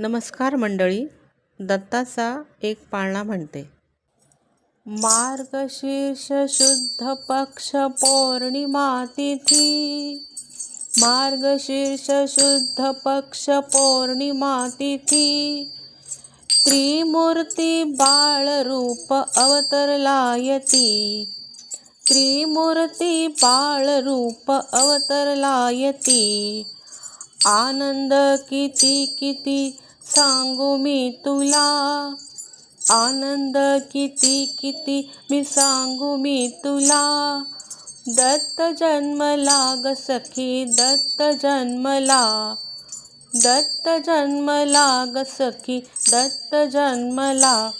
नमस्कार मंडळी दत्ताचा एक पाळणा म्हणते. मार्गशीर्ष शुद्ध पक्ष पौर्णिमा तिथी. मार्गशीर्ष शुद्ध पक्ष पौर्णिमा तिथी. त्रिमूर्ती बाळरूप अवतरलायती त्रिमूर्ती बाळरूप अवतरलायती आनंद किती किती सांगू मी तुला. आनंद किती किती मी सांगू मी तुला. दत्त जन्मला ग सखी दत्त जन्मला दत्त जन्मला ग सखी दत्त जन्मला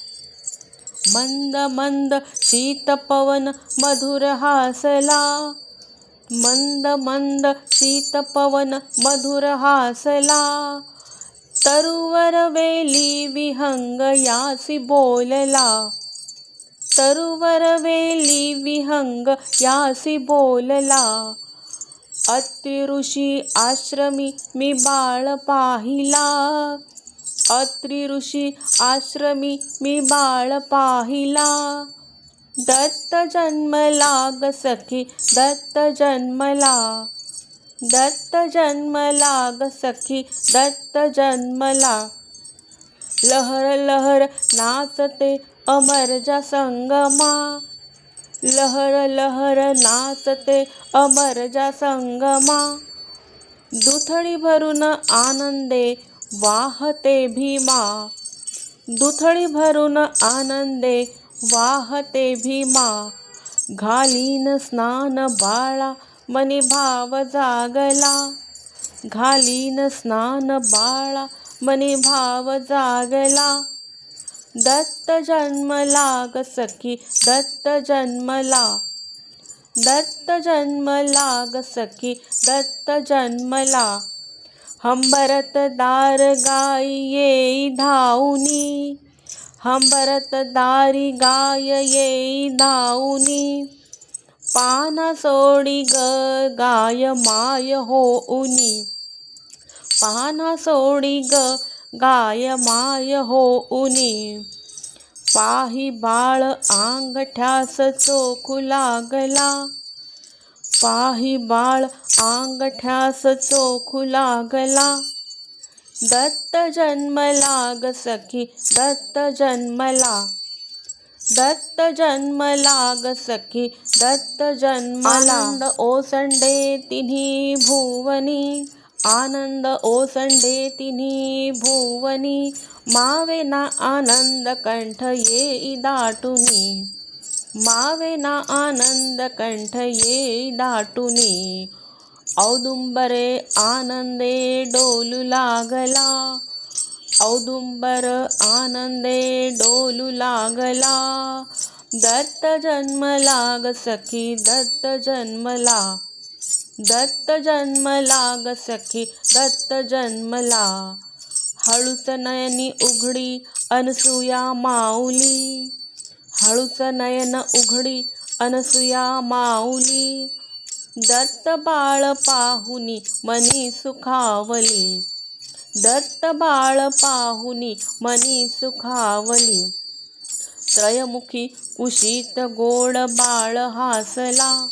मंद मंद शीत पवन मधुर हासला. मंद मंद शीत पवन मधुर हासला. तरुवर वेली विहंग यासी बोलला तरुवर वेली विहंग यासी बोलला अति ऋषी आश्रमी मी बाळ पाहिला अत्रि ऋषी आश्रमी मी बाळ पाहिला दत्त जन्मला ग सखी दत्त जन्मला दत्त जन्मला ग सखी दत्त जन्मला लहर लहर नाचते अमरजा संगमा. लहर लहर नाचते अमरजा संगमा. दुथडी भरून आनंदे वाहते भीमा. दुथडी भरून आनंदे वाहते भीमा. घालीन स्नान बाळा मनी भाव जागला घालीन स्नान बाळा मनी भाव जागला. दत्त जन्मला ग सखी दत्त जन्मला दत्त जन्मला ग सखी दत्त जन्मला हंबरत दार गाय येई धावनी हंबरत दारी गाय येई धावनी. पाना सोडी ग गाय माय होऊनी पाना सोडी ग गाय माय हो उनी. पाही बाळ आंगठ्यास चोखू लागला. पाही बाळ आंगठ्यास चोखू लागला. दत्त जन्मला ग सखी दत्त जन्मला दत्त जन्मला ग सखी दत्त जन्मला आनंद ओसंडे तिन्ही भुवनी आनंद ओसंडे तिन्ही भुवनी मावे ना आनंद कंठ येई दाटुनी मावे ना आनंद कंठ येई दाटुनी औदुंबरे आनंदे डोलू लागला औदुंबर आनंदे डोलू लागला। दत्त जन्मला ग सखी दत्त जन्मला दत्त जन्मला ग सखी दत्त जन्मला हळूच नयनी उघडी अनसुया माऊली। हळूच नयन उघडी अनसुया माऊली। दत्त बाळ पाहुनी मनी सुखावली। दत्त बाळ पाहुनी मनी सुखावली. त्रयमुखी कुशीत गोड बाळ हासला.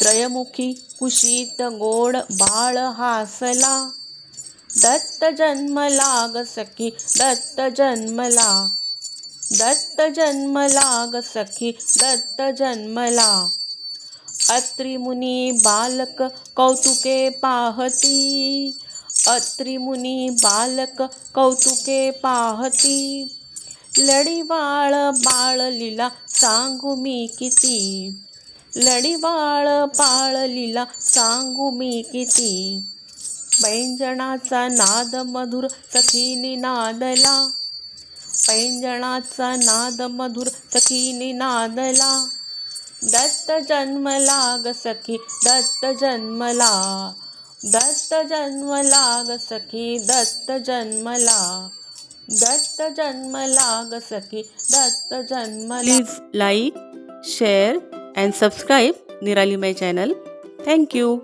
त्रयमुखी कुशीत गोड बाळ हासला. दत्त जन्मला ग सखी दत्त जन्मला दत्त जन्मला ग सखी दत्त जन्मला अत्रिमुनी बालक कौतुके पाहती. अत्रिमुनी बालक कौतुके पाहती. लढीवाळ बाळ लीला सांगू मी किती? लढीवाळ बाळ लीला सांगू मी किती? पैंजणाचा नाद मधुर सखीनी नादला. पैंजणाचा नाद मधुर सखीनी नादला. दत्त जन्मला ग सखी दत्त जन्मला दत्त जन्मला ग सखी दत्त जन्मला दत्त जन्मला ग सखी Datta जन्मला please like share and subscribe Nirali my channel thank you